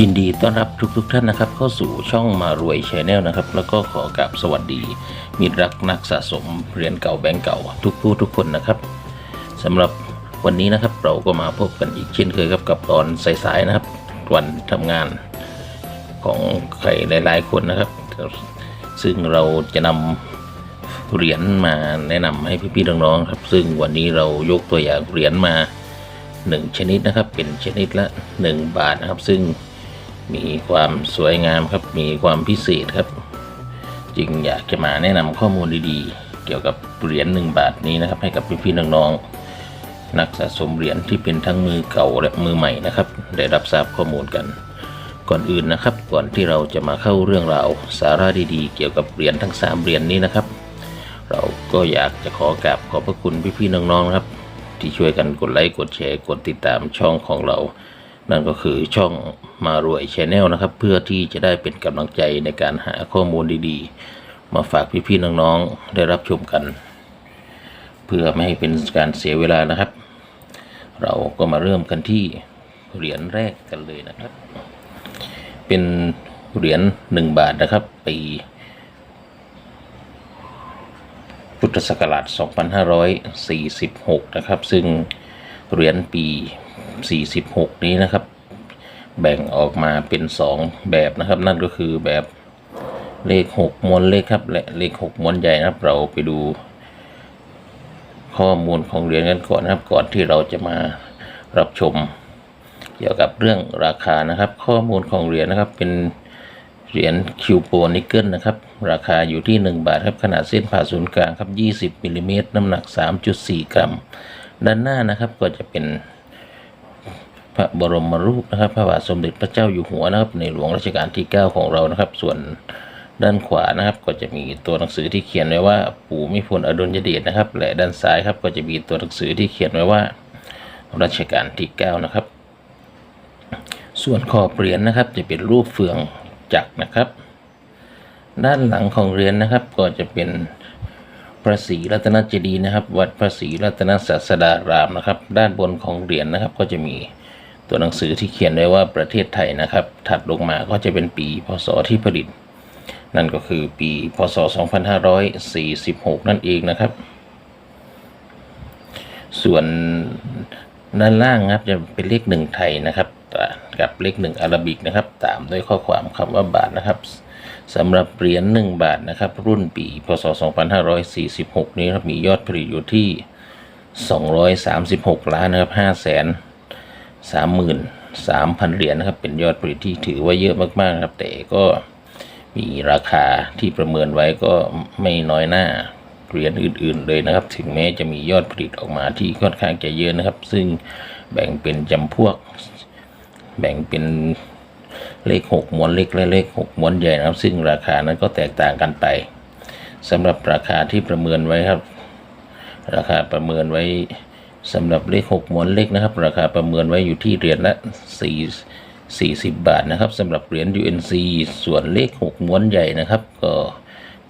ยินดีต้อนรับทุกๆทท่านนะครับ เข้าสู่ช่องมารวยชาแนลนะครับ แล้วก็ขอกราบสวัสดีมิตรรักนักสะสมเหรียญเก่าแบงก์เก่า ทุกผู้ทุกคนนะครับสำหรับวันนี้นะครับเราก็มาพบกันอีกเช่นเคยครับกับตอนสายๆนะครับ วันทำงานของใครหลาย ๆ คนนะครับ ซึ่งเราจะนำเหรียญมาแนะนำให้พี่ๆน้องๆครับ ซึ่งวันนี้เรายกตัวอย่างเหรียญมาหนึ่งชนิดนะครับ เป็นชนิดละ 1 บาทนะครับ ซึ่ง มีความสวยงามครับ มีความพิเศษครับ จึงอยากจะมาแนะนำข้อมูลดีๆ เกี่ยวกับเหรียญ1บาทนี้นะครับ ให้กับพี่ๆน้องๆนักสะสมเหรียญที่เป็นทั้งมือเก่าและมือใหม่นะครับ ได้รับทราบข้อมูลกัน ก่อนอื่นนะครับ ก่อนที่เราจะมาเข้าเรื่องราวสาระดีๆ เกี่ยวกับเหรียญทั้ง 3เหรียญนี้นะครับ เราก็อยากจะขอกราบขอบพระคุณพี่ๆน้องๆนะครับ ที่ช่วยกันกดไลค์กดแชร์กดติดตามช่องของเรา นั่นก็คือช่องมารวยชแนลนะครับ เพื่อที่จะได้เป็นกำลังใจในการหาข้อมูลดีๆ มาฝากพี่ๆน้องๆได้รับชมกัน เพื่อไม่ให้เป็นการเสียเวลานะครับ เราก็มาเริ่มกันที่เหรียญแรกกันเลยนะครับ เป็นเหรียญหนึ่งบาทนะครับ ปีพุทธศักราช 2546 นะครับ ซึ่งเหรียญปี 46 นี้นะครับ แบ่งออกมาเป็น 2 แบบนะครับ นั่นก็คือแบบเลข 6มวลเลขครับ และเลข 6มวลใหญ่นะครับ เราไปดู ข้อมูลของเหรียญกันก่อนนะครับ ก่อนที่เราจะมารับชม เกี่ยวกับเรื่องราคานะครับ ข้อมูลของเหรียญนะครับเป็นเหรียญคิวโปนิกเกิลนะครับ ราคาอยู่ที่ 1 บาทครับขนาดเส้นผ่าศูนย์กลางครับ 20มิลลิเมตรน้ำหนัก 3.4 กรัม ด้านหน้านะครับก็จะเป็น พระบรมรูปนะครับ พระบาทสมเด็จพระเจ้าอยู่หัวนะครับ ในหลวงรัชกาลที่ 9 ของเรานะครับ ส่วนด้านขวานะครับ ก็จะมีตัวหนังสือที่เขียนไว้ว่า ปู่มิพลอดุลยเดชนะครับ และด้านซ้ายครับก็จะมีตัวหนังสือที่เขียนไว้ว่ารัชกาลที่ 9 นะครับ ส่วนขอบเหรียญนะครับ จะเป็นรูปเฟืองจักรนะครับ ด้านหลังของเหรียญนะครับ ก็จะเป็นพระศรีรัตนเจดีย์นะครับ วัดพระศรีรัตนศาสดารามนะครับ ด้านบนของเหรียญนะครับ ก็จะมี ตัวหนังสือที่เขียนไว้ว่าประเทศไทยนะครับ ถัดลงมาก็จะเป็นปีพศที่ผลิต นั่นก็คือปีพศ 2546 นั่นเองนะครับ ส่วนด้านล่างนะครับจะเป็นเลขหนึ่งไทยนะครับกับเลขหนึ่งอาราบิกนะครับ ตามด้วยข้อความคำว่าบาทนะครับสำหรับเหรียญหนึ่งบาทนะครับ รุ่นปีพศ 2546 นี้ครับมียอดผลิตอยู่ที่ 236 ล้านนะครับ5แสน 33,000เหรียญนะครับ เป็นยอดผลิตที่ถือว่าเยอะมากๆครับ แต่ก็มีราคาที่ประเมินไว้ก็ไม่น้อยหน้าเหรียญอื่น ๆ เลยนะครับ ถึงแม้จะมียอดผลิตออกมาที่ค่อนข้างจะเยอะนะครับ ซึ่งแบ่งเป็นจำพวก แบ่งเป็นเลขหกม้วนเล็กและเลขหกม้วนใหญ่นะครับ ซึ่งราคานั้นก็แตกต่างกันไปสำหรับราคาที่ประเมินไว้ครับ ราคาประเมินไว้ สำหรับเลขหกม้วนเล็กนะครับ ราคาประเมินไว้อยู่ที่เหรียญละสี่สี่สิบบาทนะครับสำหรับเหรียญ UNC ส่วนเลขหกม้วนใหญ่นะครับ ก็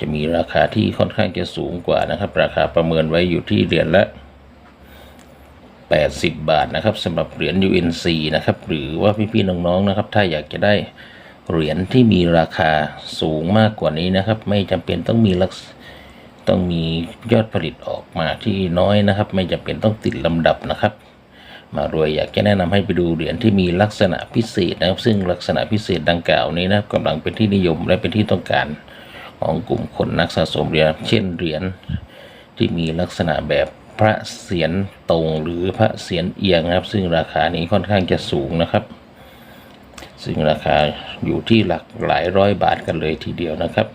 จะมีราคาที่ค่อนข้างจะสูงกว่านะครับ ราคาประเมินไว้อยู่ที่เหรียญละ 80 บาทนะครับสำหรับเหรียญ UNC นะครับหรือว่าพี่ๆน้องๆนะครับ ถ้าอยากจะได้เหรียญที่มีราคาสูงมากกว่านี้นะครับ ไม่จำเป็นต้องมีลักษ ต้องมียอดผลิตออกมาที่น้อยนะครับ ไม่จำเป็นต้องติดลำดับนะครับ มารวยอยากจะแนะนำให้ไปดูเหรียญที่มีลักษณะพิเศษนะครับ ซึ่งลักษณะพิเศษดังกล่าวนี้นะครับกำลังเป็นที่นิยมและเป็นที่ต้องการของกลุ่มคนนักสะสมเหรียญเช่นเหรียญที่มีลักษณะแบบพระเศียรตรงหรือพระเศียรเอียงนะครับ ซึ่งราคานี้ค่อนข้างจะสูงนะครับ ซึ่งราคาอยู่ที่หลักหลายร้อยบาทกันเลยทีเดียวนะครับ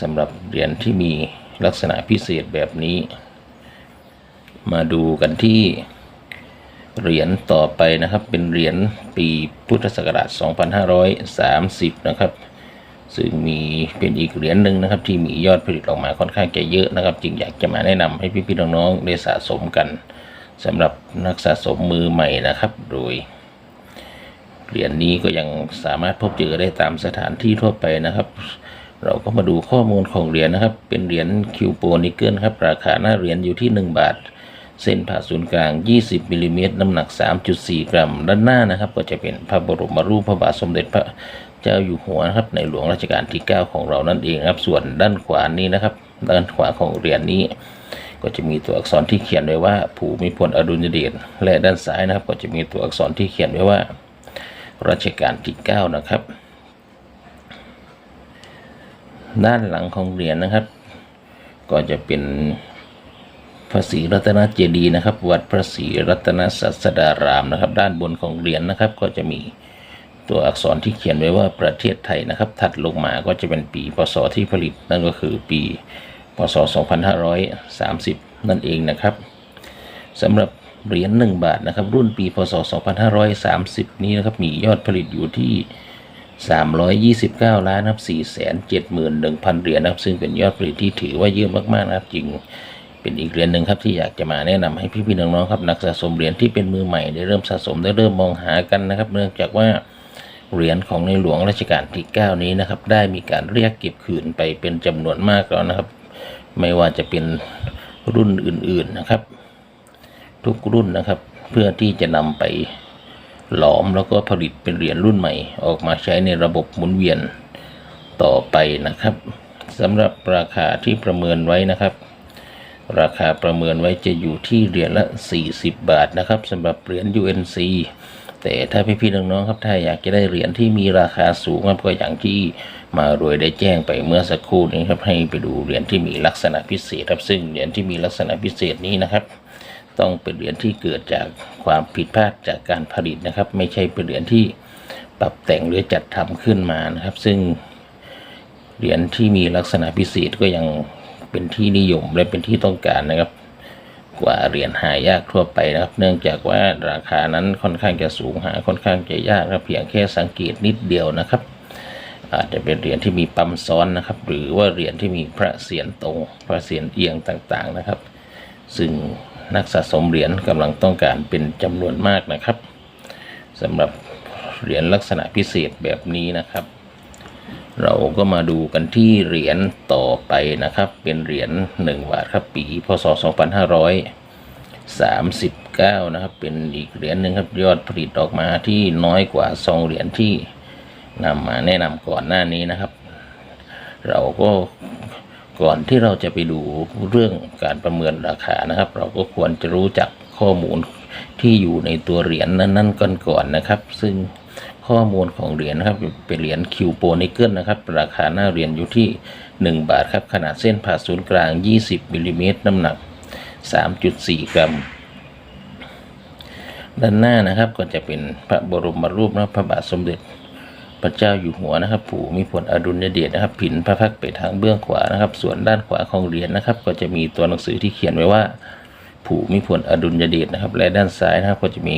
สำหรับเหรียญที่มี ลักษณะพิเศษแบบนี้ มาดูกันที่เหรียญต่อไปนะครับ เป็นเหรียญปีพุทธศักราช 2530 นะครับ ซึ่งมีเป็นอีกเหรียญหนึ่งนะครับ ที่มียอดผลิตออกมาค่อนข้างจะเยอะนะครับ จึงอยากจะมาแนะนำให้พี่ๆน้องๆได้สะสมกันสำหรับนักสะสมมือใหม่นะครับ โดยเหรียญนี้ก็ยังสามารถพบเจอได้ตามสถานที่ทั่วไปนะครับ เราก็มาดูข้อมูลของเหรียญนะครับ เป็นเหรียญคิวโปนิเกิลครับ ราคาหน้าเหรียญอยู่ที่ 1 บาท เส้นผ่าศูนย์กลาง 20มิลลิเมตรน้ำหนัก 3.4 กรัม ด้านหน้านะครับ ก็จะเป็นพระบรมรูปพระบาทสมเด็จพระเจ้าอยู่หัวนะครับ ในหลวงรัชกาลที่ 9 ของเรานั่นเองครับ ส่วนด้านขวานี้นะครับ ด้านขวาของเหรียญนี้ ก็จะมีตัวอักษรที่เขียนไว้ว่า ภูมิพลอดุลยเดช และด้านซ้ายนะครับ ก็จะมีตัวอักษรที่เขียนไว้ว่ารัชกาลที่ 9 นะครับ ด้านหลังของเหรียญนะครับ ก็จะเป็นพระศรีรัตนเจดีย์นะครับ วัดพระศรีรัตนศาสดารามนะครับ ด้านบนของเหรียญนะครับ ก็จะมีตัวอักษรที่เขียนไว้ว่าประเทศไทยนะครับ ถัดลงมาก็จะเป็นปีพศที่ผลิต นั่นก็คือปีพศ 2530 นั่นเองนะครับสำหรับเหรียญ1บาทนะครับ รุ่นปีพศ 2530 นี้นะครับมียอดผลิตอยู่ที่ 329 ล้านนะครับ471,000 เหรียญนะครับ ซึ่งเป็นยอดผลิตที่ถือว่าเยอะมากๆนะครับจริง เป็นอีกเหรียญหนึ่งครับที่อยากจะมาแนะนำให้พี่ๆน้องๆครับนักสะสมเหรียญที่เป็นมือใหม่ได้เริ่มสะสมได้เริ่มมองหากันนะครับ เนื่องจากว่าเหรียญของในหลวงรัชกาลที่ 9 นี้นะครับ ได้มีการเรียกเก็บคืนไปเป็นจำนวนมากแล้วนะครับ ไม่ว่าจะเป็นรุ่นอื่นๆนะครับ ทุกรุ่นนะครับ เพื่อที่จะนำไป หลอมแล้วก็ผลิตเป็นเหรียญรุ่นใหม่ ออกมาใช้ในระบบหมุนเวียนต่อไปนะครับสำหรับราคาที่ประเมินไว้นะครับ ราคาประเมินไว้จะอยู่ที่เหรียญละ 40 บาทนะครับสำหรับเหรียญ UNC แต่ถ้าพี่ๆน้องๆครับถ้าอยากจะได้เหรียญที่มีราคาสูงครับก็อย่างที่มารวยได้แจ้งไปเมื่อสักครู่นี้ครับให้ไปดูเหรียญที่มีลักษณะพิเศษครับซึ่งเหรียญที่มีลักษณะพิเศษนี้นะครับ ต้องเป็นเหรียญที่เกิดจากความผิดพลาดจากการผลิตนะครับ ไม่ใช่เป็นเหรียญที่ปรับแต่งหรือจัดทำขึ้นมานะครับ ซึ่งเหรียญที่มีลักษณะพิเศษก็ยังเป็นที่นิยมและเป็นที่ต้องการนะครับ กว่าเหรียญหายากทั่วไปนะครับ เนื่องจากว่าราคานั้นค่อนข้างจะสูงหาค่อนข้างจะยากครับเพียงแค่สังเกตนิดเดียวนะครับ อาจจะเป็นเหรียญที่มีปั๊มซ้อนนะครับ หรือว่าเหรียญที่มีพระเศียรตรงพระเศียรเอียงต่างๆนะครับ ซึ่ง นักสะสมเหรียญกำลังต้องการเป็นจำนวนมากนะครับสำหรับเหรียญลักษณะพิเศษแบบนี้นะครับ เราก็มาดูกันที่เหรียญต่อไปนะครับ เป็นเหรียญ1บาทครับปีพศ 2539 นะครับ เป็นอีกเหรียญหนึ่งครับยอดผลิตออกมาที่น้อยกว่าซองเหรียญที่นำมาแนะนำก่อนหน้านี้นะครับ เราก็ ก่อนที่เราจะไปดูเรื่องการประเมินราคานะครับ เราก็ควรจะรู้จักข้อมูลที่อยู่ในตัวเหรียญนั้น ๆก่อนก่อนนะครับ ซึ่งข้อมูลของเหรียญนะครับเป็นเหรียญคิวโปนิเกิลนะครับ ราคาหน้าเหรียญอยู่ที่ 1 บาทครับ ขนาดเส้นผ่าศูนย์กลาง 20มิลลิเมตรน้ำหนัก 3.4 กรัม ด้านหน้านะครับก็จะเป็นพระบรมรูปนะพระบาทสมเด็จ พระเจ้าอยู่หัวนะครับผู้มีผลอดุลยเดชนะครับ ผินพระพักตร์ไปทางเบื้องขวานะครับ ส่วนด้านขวาของเหรียญนะครับ ก็จะมีตัวหนังสือที่เขียนไว้ว่าผู้มีผลอดุลยเดชนะครับ และด้านซ้ายนะครับก็จะมี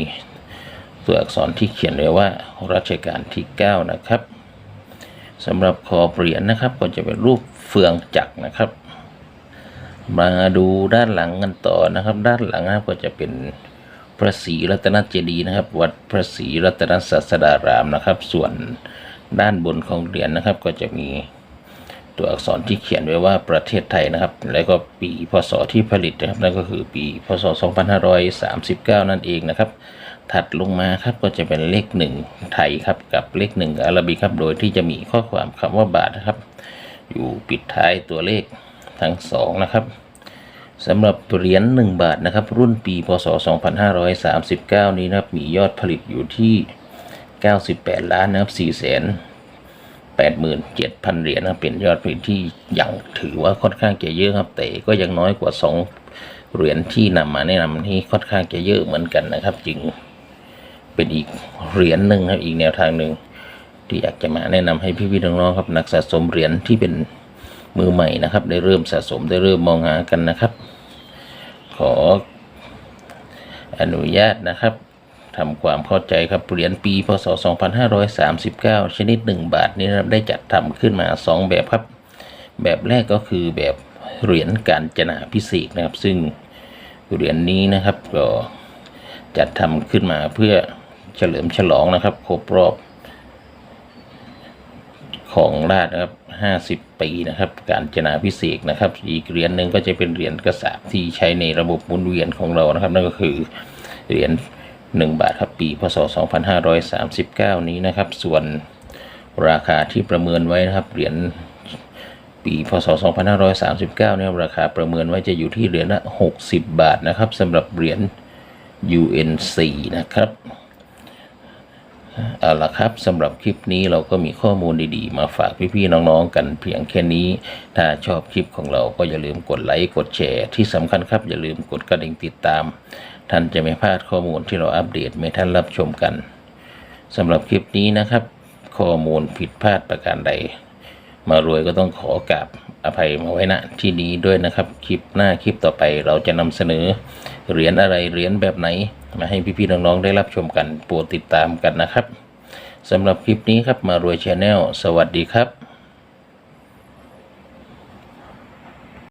ตัวอักษรที่เขียนไว้ว่ารัชกาลที่ 9 นะครับสำหรับคอเหรียญนะครับ ก็จะเป็นรูปเฟืองจักรนะครับ มาดูด้านหลังกันต่อนะครับ ด้านหลังนะครับก็จะเป็น พระศรีรัตนเจดีย์นะครับ วัดพระศรีรัตนศาสดารามนะครับ ส่วนด้านบนของเหรียญนะครับ ก็จะมีตัวอักษรที่เขียนไว้ว่าประเทศไทยนะครับ แล้วก็ปีพศที่ผลิตนะครับนั่นก็คือปีพศ 2539 นั่นเองนะครับ ถัดลงมาครับก็จะเป็นเลขหนึ่งไทยครับกับเลขหนึ่งอาราบิกครับ โดยที่จะมีข้อความคำว่าบาทนะครับ อยู่ปิดท้ายตัวเลขทั้งสองนะครับ สำหรับเหรียญ1บาทนะครับ รุ่นปีพศ 2539 นี้นะครับ มียอดผลิตอยู่ที่ 98 ล้านนะครับ4แสน87,000 เหรียญนะเป็นยอดผลิตที่ยังถือว่าค่อนข้างจะเยอะครับ แต่ก็ยังน้อยกว่า 2 เหรียญที่นำมาแนะนำที่ค่อนข้างจะเยอะเหมือนกันนะครับ จึงเป็นอีกเหรียญหนึ่งครับอีกแนวทางหนึ่งที่อยากจะมาแนะนำให้พี่ๆน้องๆครับนักสะสมเหรียญที่เป็น มือใหม่นะครับ ได้เริ่มสะสมได้เริ่มมองหากันนะครับ ขออนุญาตนะครับทำความเข้าใจครับเหรียญปีพศ 2539 ชนิด 1 บาทนี้นะครับได้จัดทำขึ้นมา 2 แบบครับ แบบแรกก็คือแบบเหรียญการจนาพิเศษนะครับ ซึ่งเหรียญนี้นะครับก็จัดทำขึ้นมาเพื่อเฉลิมฉลองนะครับ ครบรอบ ของราชนะครับ50ปีนะครับ การจนาพิเศษนะครับ อีกเหรียญหนึ่งก็จะเป็นเหรียญกระสาบที่ใช้ในระบบหมุนเวียนของเรานะครับ นั่นก็คือเหรียญ1บาทครับปีพศ2539นี้นะครับ ส่วนราคาที่ประเมินไว้นะครับเหรียญปีพศ 2539 เนี่ยราคาประเมินไว้จะอยู่ที่เหรียญละ 60 บาทนะครับสำหรับเหรียญ UNC นะครับ เอาละครับสำหรับคลิปนี้เราก็มีข้อมูลดีๆ มาฝากพี่ๆน้องๆกันเพียงแค่นี้ ถ้าชอบคลิปของเราก็อย่าลืมกดไลค์กดแชร์ ที่สำคัญครับอย่าลืมกดกระดิ่งติดตาม ท่านจะไม่พลาดข้อมูลที่เราอัปเดตให้ท่านรับชมกันสำหรับคลิปนี้นะครับ ข้อมูลผิดพลาดประการใด มารวยก็ต้องขอกราบอภัยมาไว้ณที่นี้ด้วยนะครับ คลิปหน้าคลิปต่อไปเราจะนำเสนอเหรียญอะไรเหรียญแบบไหน มาให้พี่ๆน้องๆได้รับชมกันโปรดติดตามกันนะครับสำหรับคลิปนี้ครับมารวยชาแนลสวัสดีครับ